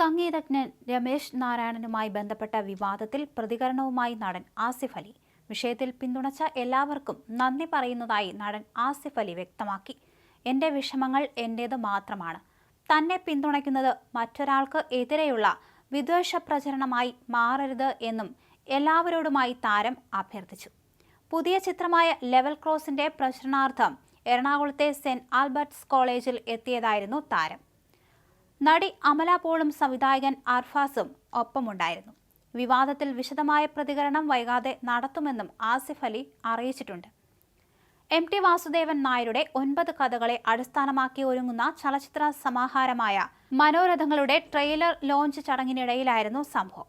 സംഗീതജ്ഞൻ രമേശ് നാരായണനുമായി ബന്ധപ്പെട്ട വിവാദത്തിൽ പ്രതികരണവുമായി നടൻ ആസിഫ് അലി. വിഷയത്തിൽ പിന്തുണച്ച എല്ലാവർക്കും നന്ദി പറയുന്നതായി നടൻ ആസിഫ് അലി വ്യക്തമാക്കി. എന്റെ വിഷമങ്ങൾ എന്റേത് മാത്രമാണ്. തന്നെ പിന്തുണയ്ക്കുന്നത് മറ്റൊരാൾക്ക് എതിരെയുള്ള വിദ്വേഷ പ്രചരണമായി മാറരുത് എന്നും എല്ലാവരോടുമായി താരം അഭ്യർത്ഥിച്ചു. പുതിയ ചിത്രമായ ലെവൽ ക്രോസിന്റെ പ്രചരണാർത്ഥം എറണാകുളത്തെ സെന്റ് ആൽബർട്ട്സ് കോളേജിൽ എത്തിയതായിരുന്നു താരം. നടി അമല പോളും സംവിധായകൻ അർഫാസും ഒപ്പമുണ്ടായിരുന്നു. വിവാദത്തിൽ വിശദമായ പ്രതികരണം വൈകാതെ നടത്തുമെന്നും ആസിഫ് അലി അറിയിച്ചിട്ടുണ്ട്. എം ടി വാസുദേവൻ നായരുടെ ഒൻപത് കഥകളെ അടിസ്ഥാനമാക്കി ഒരുങ്ങുന്ന ചലച്ചിത്ര സമാഹാരമായ മനോരഥങ്ങളുടെ ട്രെയിലർ ലോഞ്ച് ചടങ്ങിനിടയിലായിരുന്നു സംഭവം.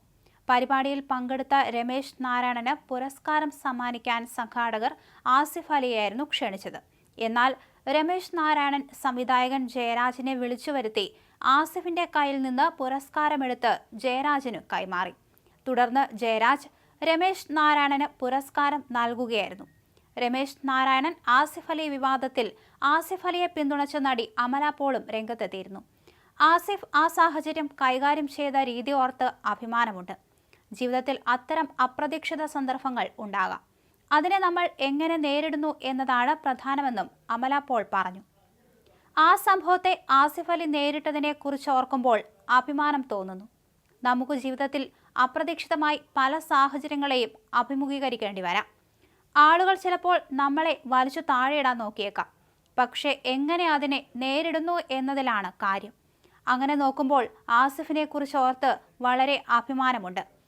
പരിപാടിയിൽ പങ്കെടുത്ത രമേശ് നാരായണന് പുരസ്കാരം സമ്മാനിക്കാൻ സംഘാടകർ ആസിഫ് അലിയായിരുന്നു ക്ഷണിച്ചത്. എന്നാൽ രമേശ് നാരായണൻ സംവിധായകൻ ജയരാജിനെ വിളിച്ചു വരുത്തി ആസിഫിന്റെ കയ്യിൽ നിന്ന് പുരസ്കാരമെടുത്ത് ജയരാജിനു കൈമാറി. തുടർന്ന് ജയരാജ് രമേശ് നാരായണന് പുരസ്കാരം നൽകുകയായിരുന്നു. രമേശ് നാരായണൻ ആസിഫ് അലി വിവാദത്തിൽ ആസിഫ് അലിയെ പിന്തുണച്ച നടി അമല പോളും രംഗത്തെത്തിയിരുന്നു. ആസിഫ് ആ സാഹചര്യം കൈകാര്യം ചെയ്ത രീതി ഓർത്ത് അഭിമാനമുണ്ട്. ജീവിതത്തിൽ അത്തരം അപ്രതീക്ഷിത സന്ദർഭങ്ങൾ ഉണ്ടാകാം. അതിനെ നമ്മൾ എങ്ങനെ നേരിടുന്നു എന്നതാണ് പ്രധാനമെന്നും അമല പോൾ പറഞ്ഞു. ആ സംഭവത്തെ ആസിഫ് അലി നേരിട്ടതിനെ കുറിച്ച് ഓർക്കുമ്പോൾ അഭിമാനം തോന്നുന്നു. നമുക്ക് ജീവിതത്തിൽ അപ്രതീക്ഷിതമായി പല സാഹചര്യങ്ങളെയും അഭിമുഖീകരിക്കേണ്ടി വരാം. ആളുകൾ ചിലപ്പോൾ നമ്മളെ വലിച്ചു താഴെയിടാൻ നോക്കിയേക്കാം. പക്ഷേ എങ്ങനെ അതിനെ നേരിടുന്നു എന്നതിലാണ് കാര്യം. അങ്ങനെ നോക്കുമ്പോൾ ആസിഫിനെ കുറിച്ച് ഓർത്ത് വളരെ അഭിമാനമുണ്ട്.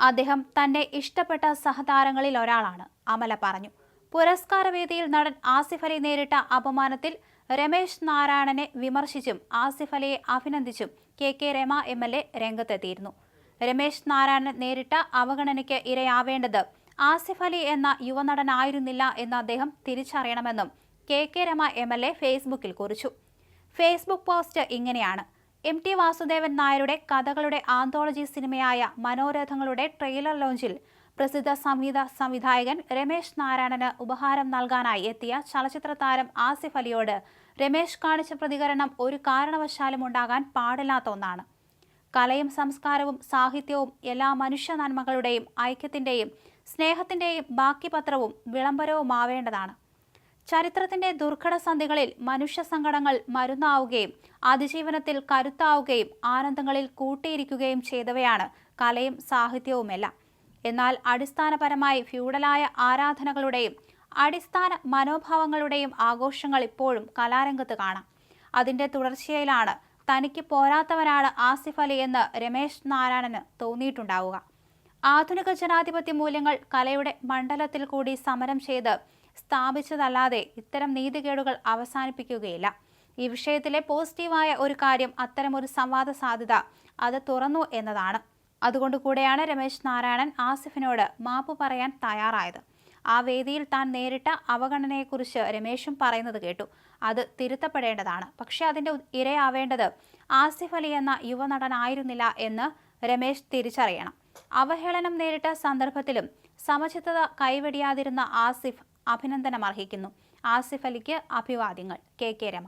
അദ്ദേഹം തന്റെ ഇഷ്ടപ്പെട്ട സഹതാരങ്ങളിൽ ഒരാളാണ് അമല പറഞ്ഞു. പുരസ്കാരവേദിയിൽ നടൻ ആസിഫ് അലി നേരിട്ട അപമാനത്തിൽ രമേശ് നാരായണനെ വിമർശിച്ചും ആസിഫ് അലിയെ അഭിനന്ദിച്ചും K K Rema M L A രംഗത്തെത്തിയിരുന്നു. രമേശ് നാരായണൻ നേരിട്ട അവഗണനയ്ക്ക് ഇരയാവേണ്ടത് ആസിഫ് അലി എന്ന യുവനടനായിരുന്നില്ല എന്ന് അദ്ദേഹം തിരിച്ചറിയണമെന്നും K K Rema M L A ഫേസ്ബുക്കിൽ കുറിച്ചു. ഫേസ്ബുക്ക് പോസ്റ്റ് ഇങ്ങനെയാണ്. എം ടി വാസുദേവൻ നായരുടെ കഥകളുടെ ആന്തോളജി സിനിമയായ മനോരഥങ്ങളുടെ ട്രെയിലർ ലോഞ്ചിൽ പ്രസിദ്ധ സംഗീത സംവിധായകൻ രമേശ് നാരായണന് ഉപഹാരം നൽകാനായി എത്തിയ ചലച്ചിത്ര താരം ആസിഫ് അലിയോട് രമേശ് കാണിച്ച പ്രതികരണം ഒരു കാരണവശാലും ഉണ്ടാകാൻ പാടില്ലാത്ത ഒന്നാണ്. കലയും സംസ്കാരവും സാഹിത്യവും എല്ലാ മനുഷ്യ നന്മകളുടെയും ഐക്യത്തിന്റെയും സ്നേഹത്തിന്റെയും ബാക്കി പത്രവും വിളംബരവുമാവേണ്ടതാണ്. ചരിത്രത്തിന്റെ ദുർഘട സന്ധികളിൽ മനുഷ്യ സങ്കടങ്ങൾ മരുന്നാവുകയും അതിജീവനത്തിൽ കരുത്താവുകയും ആനന്ദങ്ങളിൽ കൂട്ടിയിരിക്കുകയും ചെയ്തവയാണ് കലയും സാഹിത്യവുമെല്ലാം. എന്നാൽ അടിസ്ഥാനപരമായി ഫ്യൂഡലായ ആരാധനകളുടെയും അടിസ്ഥാന മനോഭാവങ്ങളുടെയും ആഘോഷങ്ങൾ ഇപ്പോഴും കലാരംഗത്ത് കാണാം. അതിന്റെ തുടർച്ചയിലാണ് തനിക്ക് പോരാത്തവനാണ് ആസിഫ് അലി എന്ന് രമേശ് നാരായണന് തോന്നിയിട്ടുണ്ടാവുക. ആധുനിക ജനാധിപത്യ മൂല്യങ്ങൾ കലയുടെ മണ്ഡലത്തിൽ കൂടി സമരം ചെയ്ത് സ്ഥാപിച്ചതല്ലാതെ ഇത്തരം നീതികേടുകൾ അവസാനിപ്പിക്കുകയില്ല. ഈ വിഷയത്തിലെ പോസിറ്റീവായ ഒരു കാര്യം അത്തരമൊരു സംവാദ സാധ്യത അത് തുറന്നു എന്നതാണ്. അതുകൊണ്ട് കൂടെയാണ് രമേശ് നാരായണൻ ആസിഫിനോട് മാപ്പ് പറയാൻ തയ്യാറായത്. ആ വേദിയിൽ താൻ നേരിട്ട അവഗണനയെക്കുറിച്ച് രമേശും പറയുന്നത് കേട്ടു. അത് തിരുത്തപ്പെടേണ്ടതാണ്. പക്ഷെ അതിന്റെ ഇരയാവേണ്ടത് ആസിഫ് അലി എന്ന യുവനടനായിരുന്നില്ല എന്ന് രമേശ് തിരിച്ചറിയണം. അവഹേളനം നേരിട്ട സന്ദർഭത്തിലും സമചിത്തത കൈവെടിയാതിരുന്ന ആസിഫ് അഭിനന്ദനം അർഹിക്കുന്നു ആസിഫ് അലിക്ക് അഭിവാദ്യങ്ങൾ. K K Rema.